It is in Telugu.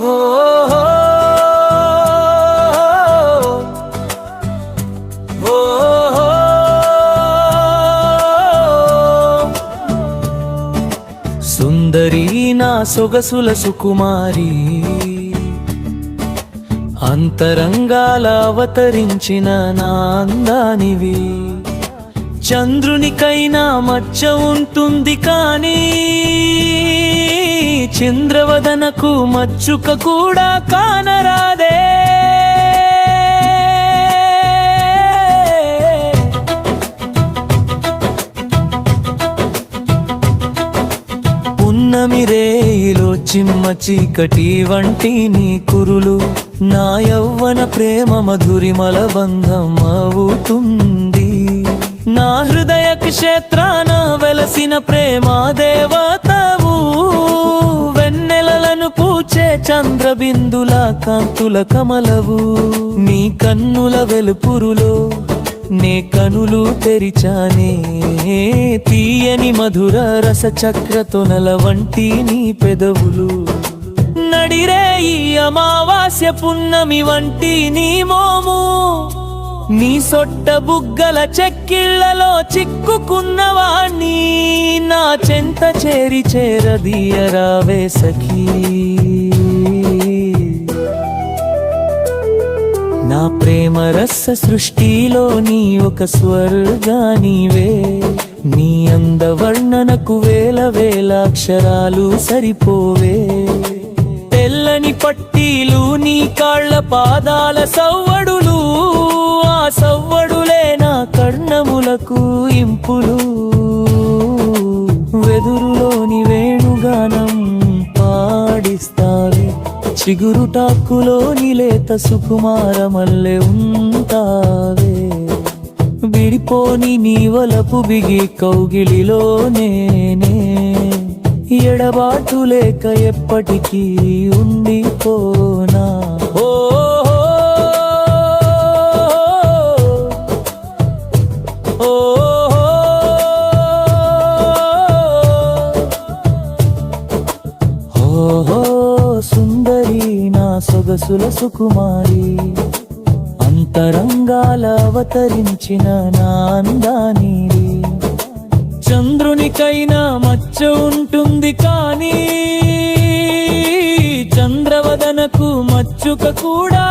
సుందరి నా సొగసుల సుకుమారి అంతరంగాల అవతరించిన నా అందానివి. చంద్రునికైనా మచ్చ ఉంటుంది కానీ చంద్రవదనకు మచ్చుక కూడా కానరాదే. పున్నమి రేయిలో చిమ్మ చీకటి వంటి నీ కురులు నా యవ్వన ప్రేమ మధురిమల బంధం అవుతుంది. నా హృదయ క్షేత్రాన వెలసిన ప్రేమ దేవతవు చంద్రబిందుల కాంతుల కమలవు. నీ కన్నుల వెలుపురులో నే కనులు తెరిచానే. తీయని మధుర రస చక్రతొనల వంటి నీ పెదవులు. నడిరే ఈ అమావాస్య పున్నమి వంటి నీ మోము. నీ సొట్ట బుగ్గల చెక్కిళ్ళలో చిక్కుకున్నవాణ్ణి నా చెంత చేరి చేరదీయరావే సఖీ. ప్రేమరస సృష్టిలోని ఒక స్వర్గానివే నీ అందవర్ణనకు వేల వేల అక్షరాలు సరిపోవే. తెల్లని పట్టీలు నీ కాళ్ళ పాదాల సవ్వడులు ఆ సవ్వడులే నా కర్ణములకు ఇంపులు. చిగురుటాకులోని లేత సుకుమార మల్లె ఉంటావే. విడిపోని నీ వలపు బిగి కౌగిలిలో నేనే. ఎడబాటు లేక ఎప్పటికీ ఉండిపోనా? సొగసుల సుకుమారి అంతరంగాల అవతరించిన నా చంద్రునికైనా మచ్చ ఉంటుంది కానీ చంద్రవదనకు మచ్చుక కూడా